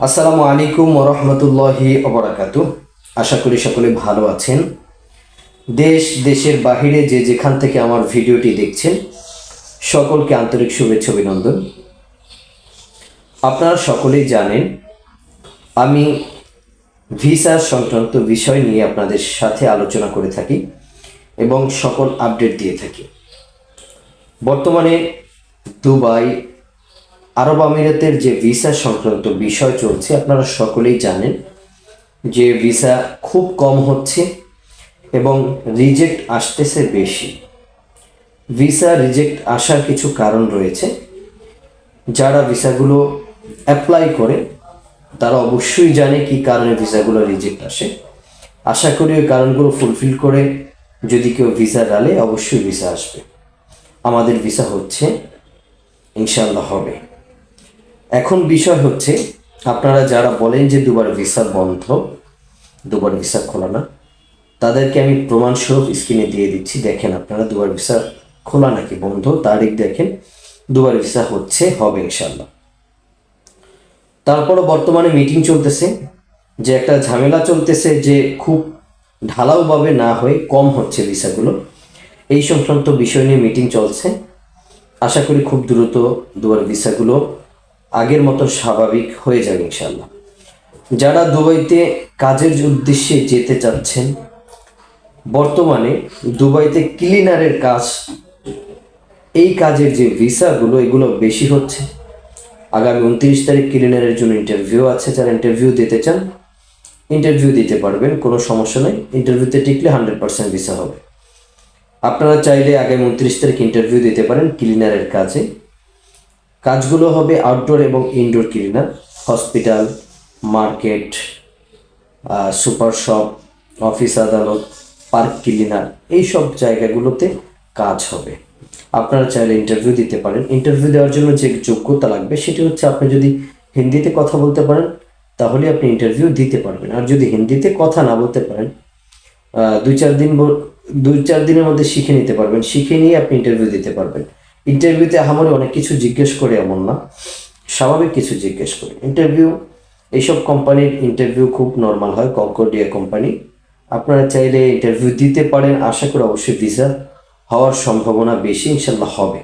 আসসালামু আলাইকুম ওরহমতুল্লাহি অবরাকাতু আশা করি সকলে ভালো আছেন। দেশ, দেশের বাহিরে যে যেখান থেকে আমার ভিডিওটি দেখছেন, সকলকে আন্তরিক শুভেচ্ছা অভিনন্দন। আপনারা সকলেই জানেন, আমি ভিসা সংক্রান্ত বিষয় নিয়ে আপনাদের সাথে আলোচনা করে থাকি এবং সকল আপডেট দিয়ে থাকি। বর্তমানে দুবাই আরব আমিরাতের যে ভিসা সংক্রান্ত বিষয় চলছে, আপনারা সকলেই জানেন যে ভিসা খুব কম হচ্ছে এবং রিজেক্ট আসতেছে বেশি। ভিসা রিজেক্ট আসার কিছু কারণ রয়েছে। যারা ভিসাগুলো অ্যাপ্লাই করে, তারা অবশ্যই জানে কি কারণে ভিসাগুলো রিজেক্ট আসে। আশা করি ওই কারণগুলো ফুলফিল করে যদি কেউ ভিসা ডালে, অবশ্যই ভিসা আসবে। আমাদের ভিসা হচ্ছে ইনশাল্লাহ হবে। এখন বিষয় হচ্ছে, আপনারা যারা বলেন যে দুবার ভিসা বন্ধ, দুবার ভিসা খোলা না, তাদেরকে আমি প্রমাণস্বরূপ স্ক্রিনে দিয়ে দিচ্ছি। দেখেন আপনারা দুবার ভিসা খোলা নাকি বন্ধ, তারিখ দেখেন, দুবার ভিসা হচ্ছে, হবে ইনশাল্লাহ তারপরও বর্তমানে মিটিং চলতেছে, যে একটা ঝামেলা চলতেছে যে খুব ঢালাওভাবে না হয়ে কম হচ্ছে ভিসাগুলো। এই সংক্রান্ত বিষয় নিয়ে মিটিং চলছে। আশা করি খুব দ্রুত দুবার ভিসাগুলো আগের মতো স্বাভাবিক হয়ে যাবে ইনশাল্লাহ যারা দুবাইতে কাজের উদ্দেশ্যে যেতে চাচ্ছেন, বর্তমানে দুবাইতে ক্লিনারের কাজ, এই কাজের যে ভিসাগুলো, এগুলো বেশি হচ্ছে। আগামী উনত্রিশ তারিখ ক্লিনারের জন্য ইন্টারভিউ আছে, যারা ইন্টারভিউ দিতে চান ইন্টারভিউ দিতে পারবেন, কোনো সমস্যা নেই। ইন্টারভিউতে টিকলে হান্ড্রেড পার্সেন্ট ভিসা হবে। আপনারা চাইলে আগামী উনত্রিশ তারিখ ইন্টারভিউ দিতে পারেন ক্লিনারের কাজে। কাজগুলো হবে আউটডোর এবং indoor cleaner hospital market super shop office আদালত পার্ক ক্লিনার এই সব জায়গাগুলোতে কাজ হবে। আপনারা চাইলে ইন্টারভিউ দিতে পারেন। ইন্টারভিউ দেওয়ার জন্য যে যোগ্যতা লাগবে সেটি হচ্ছে আপনি যদি হিন্দিতে কথা বলতে পারেন, তাহলে আপনি ইন্টারভিউ দিতে পারবেন। আর যদি হিন্দিতে কথা না বলতে পারেন দুই চার দিন দুই চার দিনের মধ্যে শিখে নিতে পারবেন। শিখে নিয়ে আপনি ইন্টারভিউ দিতে পারবেন। ইন্টারভিউতে আমারও অনেক কিছু জিজ্ঞেস করে, এমন না। স্বাভাবিক কিছু জিজ্ঞেস করে। ইন্টারভিউ এইসব কোম্পানির ইন্টারভিউ খুব নর্মাল হয় কনকর্ডিয়া কোম্পানি আপনারা চাইলে ইন্টারভিউ দিতে পারেন, আশা করি অবশ্যই ভিসা হওয়ার সম্ভাবনা বেশি ইনশাল্লাহ হবে।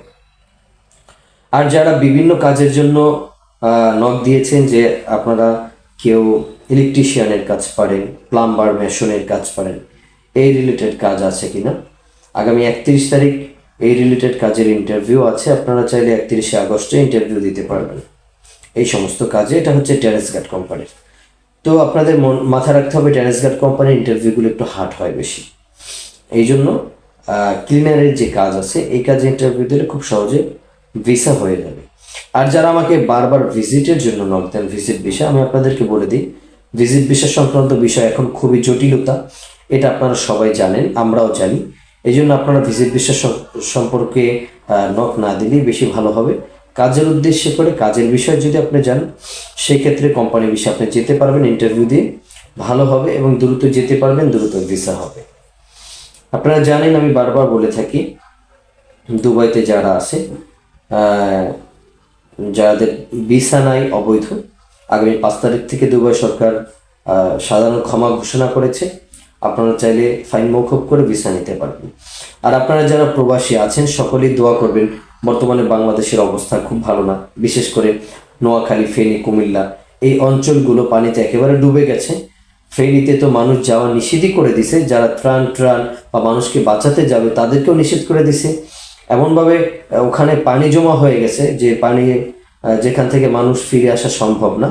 আর যারা বিভিন্ন কাজের জন্য নক দিয়েছেন যে আপনারা কেউ ইলেকট্রিশিয়ানের কাজ পারেন প্লাম্বার মেশনের কাজ পারেন, এই রিলেটেড কাজ আছে কিনা? আগামী একত্রিশ তারিখ এই রিলেটেড কাজের ইন্টারভিউ আছে, আপনারা চাইলে একত্রিশে আগস্টে ইন্টারভিউ দিতে পারবেন। এই সমস্ত কাজে এটা হচ্ছে টেরেস গার্ড কোম্পানির তো আপনাদের মাথা রাখতে হবে টেরেস গার্ড কোম্পানির ইন্টারভিউগুলো একটু হার্ড হয় বেশি। এই জন্য ক্লিনারের যে কাজ আছে, এই কাজে ইন্টারভিউ দিলে খুব সহজে ভিসা হয়ে যাবে। আর যারা আমাকে বারবার ভিজিটের জন্য নক দেন ভিজিট বিষয় আমি আপনাদেরকে বলে দিই ভিজিট বিষয় সংক্রান্ত বিষয় এখন খুবই জটিলতা। এটা আপনারা সবাই জানেন, আমরাও জানি। এই জন্য আপনারা ভিজিট বিশ্বাস সম- সম্পর্কে নক না দিলেই বেশি ভালো হবে। কাজের উদ্দেশ্যে করে কাজের বিষয় যদি আপনি যান সেই ক্ষেত্রে কোম্পানির বিষয়ে আপনি যেতে পারবেন ইন্টারভিউ দিয়ে ভালো হবে এবং দ্রুত যেতে পারবেন, দ্রুত ভিসা হবে। আপনারা জানেন, আমি বারবার বলে থাকি, দুবাইতে যারা আছে যাদের ভিসা নাই, অবৈধ, আগামী পাঁচ তারিখ থেকে দুবাই সরকার সাধারণ ক্ষমা ঘোষণা করেছে। আপনারা চাইলে ফাইন মৌকুব করে ভিসা নিতে পারবেন। আর আপনারা যারা প্রবাসী আছেন, সকলেই দোয়া করবেন, বর্তমানে বাংলাদেশের অবস্থা খুব ভালো না। বিশেষ করে নোয়াখালী, ফেনী, কুমিল্লা, এই অঞ্চলগুলো পানিতে একেবারে ডুবে গেছে। ফেরিতে তো মানুষ যাওয়া নিষেধই করে দিছে। যারা ত্রাণ ত্রাণ বা মানুষকে বাঁচাতে যাবে, তাদেরকেও নিষেধ করে দিছে। এমনভাবে ওখানে পানি জমা হয়ে গেছে যে পানি যেখান থেকে মানুষ ফিরে আসা সম্ভব না।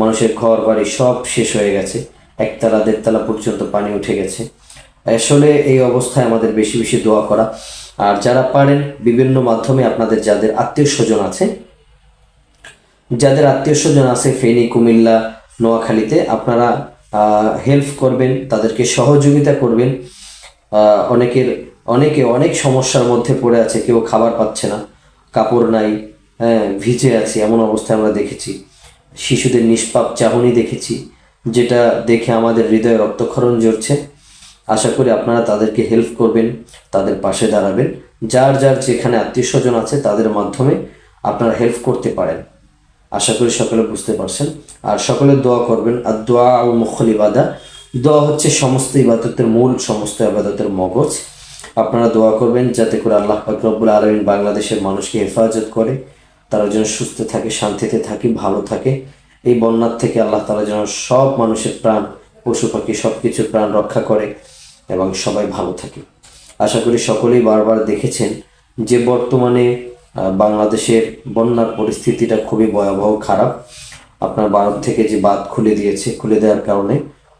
মানুষের ঘর বাড়ি সব শেষ হয়ে গেছে। একতলা, দেড়তলা পর্যন্ত পানি উঠে গেছে। আসলে এই অবস্থায় আমাদের বেশি বেশি দোয়া করা। আর যারা পারেন, বিভিন্ন মাধ্যমে আপনাদের যাদের আত্মীয় স্বজন আছে, যাদের আত্মীয় স্বজন আছে ফেনী, কুমিল্লা, নোয়াখালীতে, আপনারা হেল্প করবেন, তাদেরকে সহযোগিতা করবেন। অনেকের, অনেকে অনেক সমস্যার মধ্যে পড়ে আছে, কেউ খাবার পাচ্ছে না, কাপড় নাই হ্যাঁ ভিজে আছে, এমন অবস্থায় আমরা দেখেছি। শিশুদের নিষ্পাপ চাহনি দেখেছি যেটা দেখে আমাদের হৃদয়ে রক্তক্ষরণ ঝরছে। আশা করি আপনারা তাদেরকে হেল্প করবেন, তাদের পাশে দাঁড়াবেন। যার যার যেখানে আত্মীয় স্বজন আছে, তাদের মাধ্যমে আপনারা হেল্প করতে পারেন। আশা করি সকলে বুঝতে পারছেন। আর সকলে দোয়া করবেন আর দোয়া ও মুখল ইবাদা। দোয়া হচ্ছে সমস্ত ইবাদতের মূল, সমস্ত ইবাদতের মগজ। আপনারা দোয়া করবেন যাতে করে আল্লাহ রব্বুল আলমিন বাংলাদেশের মানুষকে হেফাজত করে, তারা যেন সুস্থ থাকে, শান্তিতে থাকে, ভালো থাকে। এই বন্যার থেকে আল্লাহ তালা যেন সব মানুষের প্রাণ, পশু পাখি সব কিছুর প্রাণ রক্ষা করে এবং সবাই ভালো থাকে। আশা করি সকলেই বারবার দেখেছেন যে বর্তমানে বাংলাদেশের বন্যার পরিস্থিতিটা খুবই ভয়াবহ, খারাপ। আপনার ভারত থেকে যে বাঁধ খুলে দিয়েছে, খুলে দেওয়ার কারণে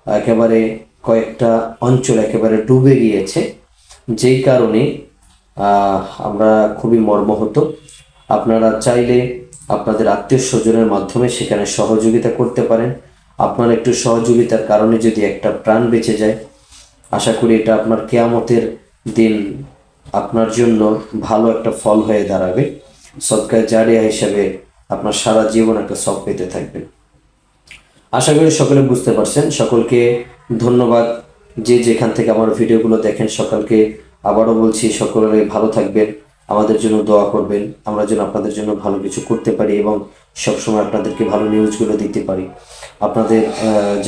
একেবারে কয়েকটা অঞ্চল একেবারে ডুবে গিয়েছে। যেই কারণে আমরা খুবই মর্মাহত। আপনারা চাইলে আপনাদের আত্মীয় স্বজনের মাধ্যমে সেখানে সহযোগিতা করতে পারেন। আপনার একটু সহযোগিতার কারণে যদি একটা প্রাণ বেঁচে যায়, আশা করি এটা আপনার কেয়ামতের দিন আপনার জন্য ভালো একটা ফল হয়ে দাঁড়াবে। সদকায় জারিয়া হিসাবে আপনার সারা জীবন একটা সব পেতে থাকবেন। আশা করি সকলে বুঝতে পারছেন। সকলকে ধন্যবাদ। যে যেখান থেকে আমার ভিডিওগুলো দেখেন, সকলকে আবারও বলছি, সকলে ভালো থাকবেন। আমাদের জন্য দোয়া করবেন। আমরা যেন আপনাদের জন্য ভালো কিছু করতে পারি এবং সবসময় আপনাদেরকে ভালো নিউজগুলো দিতে পারি। আপনাদের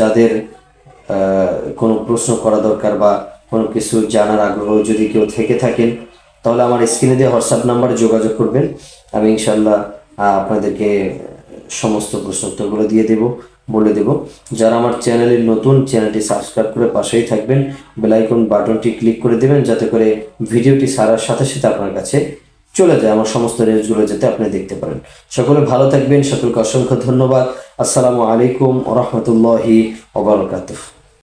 যাদের কোনো প্রশ্ন করা দরকার বা কোনো কিছু জানার আগ্রহ যদি কেউ থেকে থাকেন, তাহলে আমার স্ক্রিনে দিয়ে হোয়াটসঅ্যাপ নাম্বারে যোগাযোগ করবেন। আমি ইনশাল্লাহ আপনাদেরকে সমস্ত প্রশ্ন উত্তরগুলো দিয়ে দেব। বলে দেব। যারা আমার চ্যানেলে নতুন চ্যানেলটি সাবস্ক্রাইব করে পাশেই থাকবেন বেলাইকন বাটনটি ক্লিক করে দেবেন, যাতে করে ভিডিওটি সারার সাথে সাথে আপনার কাছে চলে যায়, আমার সমস্ত নিউজগুলো যাতে আপনি দেখতে পারেন। সকলে ভালো থাকবেন, সকলকে অসংখ্য ধন্যবাদ। আসসালামু আলাইকুম রহমতুল্লাহি ওবরাকাতুহ।